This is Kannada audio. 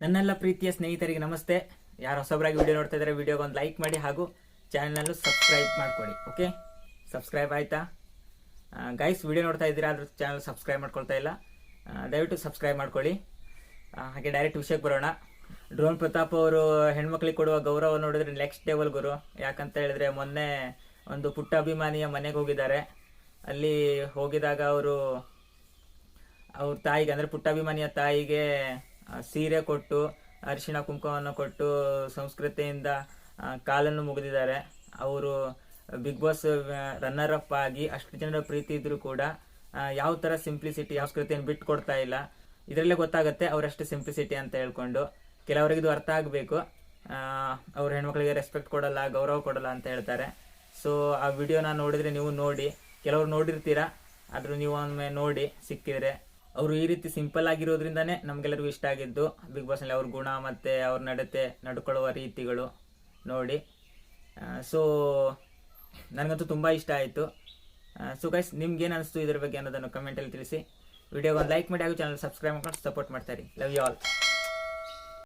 ನನ್ನೆಲ್ಲ ಪ್ರೀತಿಯ ಸ್ನೇಹಿತರಿಗೆ ನಮಸ್ತೆ. ಯಾರು ಹೊಸಬರಾಗಿ ವಿಡಿಯೋ ನೋಡ್ತಾ ಇದ್ದಾರೆ ವಿಡಿಯೋಗೆ ಒಂದು ಲೈಕ್ ಮಾಡಿ ಹಾಗೂ ಚಾನಲ್ನಲ್ಲೂ ಸಬ್ಸ್ಕ್ರೈಬ್ ಮಾಡ್ಕೊಳ್ಳಿ ಓಕೆ ಸಬ್ಸ್ಕ್ರೈಬ್ ಆಯಿತಾ? ಗೈಸ್ ವಿಡಿಯೋ ನೋಡ್ತಾ ಇದ್ದೀರಾ? ಅದ್ರ ಚಾನಲ್ ಸಬ್ಸ್ಕ್ರೈಬ್ ಮಾಡ್ಕೊಳ್ತಾ ಇಲ್ಲ? ದಯವಿಟ್ಟು ಸಬ್ಸ್ಕ್ರೈಬ್ ಮಾಡ್ಕೊಳ್ಳಿ. ಹಾಗೆ ಡೈರೆಕ್ಟ್ ವಿಷಯಕ್ಕೆ ಬರೋಣ. ಡ್ರೋನ್ ಪ್ರತಾಪ್ ಅವರು ಹೆಣ್ಮಕ್ಳಿಗೆ ಕೊಡುವ ಗೌರವ ನೋಡಿದ್ರೆ ನೆಕ್ಸ್ಟ್ ಲೆವೆಲ್ ಗುರು. ಯಾಕಂತ ಹೇಳಿದ್ರೆ ಮೊನ್ನೆ ಒಂದು ಪುಟ್ಟ ಅಭಿಮಾನಿಯ ಮನೆಗೆ ಹೋಗಿದ್ದಾರೆ. ಅಲ್ಲಿ ಹೋಗಿದಾಗ ಅವರು ಅವ್ರ ತಾಯಿಗೆ ಅಂದ್ರೆ ಪುಟ್ಟಾಭಿಮಾನಿಯ ತಾಯಿಗೆ ಆ, ಸೀರೆ ಕೊಟ್ಟು, ಅರಿಶಿಣ ಕುಂಕುಮವನ್ನು ಕೊಟ್ಟು ಸಂಸ್ಕೃತಿಯಿಂದ ಕಾಲನ್ನು ಮುಗಿದಿದ್ದಾರೆ. ಅವರು ಬಿಗ್ ಬಾಸ್ ರನ್ನರ್ ಅಪ್ ಆಗಿ ಅಷ್ಟು ಜನರ ಪ್ರೀತಿ ಇದ್ದರೂ ಕೂಡ ಯಾವ ಥರ ಸಿಂಪ್ಲಿಸಿಟಿ ಸಂಸ್ಕೃತಿಯನ್ನು ಬಿಟ್ಟು ಕೊಡ್ತಾ ಇಲ್ಲ. ಇದರಲ್ಲೇ ಗೊತ್ತಾಗುತ್ತೆ ಅವರಷ್ಟು ಸಿಂಪ್ಲಿಸಿಟಿ ಅಂತ ಹೇಳ್ಕೊಂಡು. ಕೆಲವರಿಗೆ ಇದು ಅರ್ಥ ಆಗಬೇಕು. ಅವ್ರ ಹೆಣ್ಮಕ್ಳಿಗೆ ರೆಸ್ಪೆಕ್ಟ್ ಕೊಡಲ್ಲ, ಗೌರವ ಕೊಡಲ್ಲ ಅಂತ ಹೇಳ್ತಾರೆ. ಸೊ ಆ ವಿಡಿಯೋನ ನೋಡಿದರೆ ನೀವು ನೋಡಿ. ಕೆಲವರು ನೋಡಿರ್ತೀರಾ, ಆದರೂ ನೀವು ಒಮ್ಮೆ ನೋಡಿ, ಸಿಕ್ಕಿದ್ರೆ. ಅವರು ಈ ರೀತಿ ಸಿಂಪಲ್ ಆಗಿರೋದ್ರಿಂದಾನೇ ನಮಗೆಲ್ಲರಿಗೂ ಇಷ್ಟ ಆಗಿದ್ದು. ಬಿಗ್ ಬಾಸ್ನಲ್ಲಿ ಅವ್ರ ಗುಣ ಮತ್ತೆ ಅವ್ರ ನಡತೆ ನಡ್ಕೊಳ್ಳುವ ರೀತಿಗಳು ನೋಡಿ. ಸೊ ನನಗಂತೂ ತುಂಬ ಇಷ್ಟ ಆಯಿತು. ಸೊ ಗೈಸ್ ನಿಮ್ಗೆ ಏನು ಅನಿಸ್ತು ಇದ್ರ ಬಗ್ಗೆ ಅನ್ನೋದನ್ನು ಕಮೆಂಟಲ್ಲಿ ತಿಳಿಸಿ. ವಿಡಿಯೋಗೆ ಒಂದು ಲೈಕ್ ಮಾಡಿ ಹಾಗೂ ಚಾನಲ್ ಸಬ್ಸ್ಕ್ರೈಬ್ ಮಾಡ್ಕೊಂಡು ಸಪೋರ್ಟ್ ಮಾಡ್ತಾರೆ ಲವ್ ಯು ಆಲ್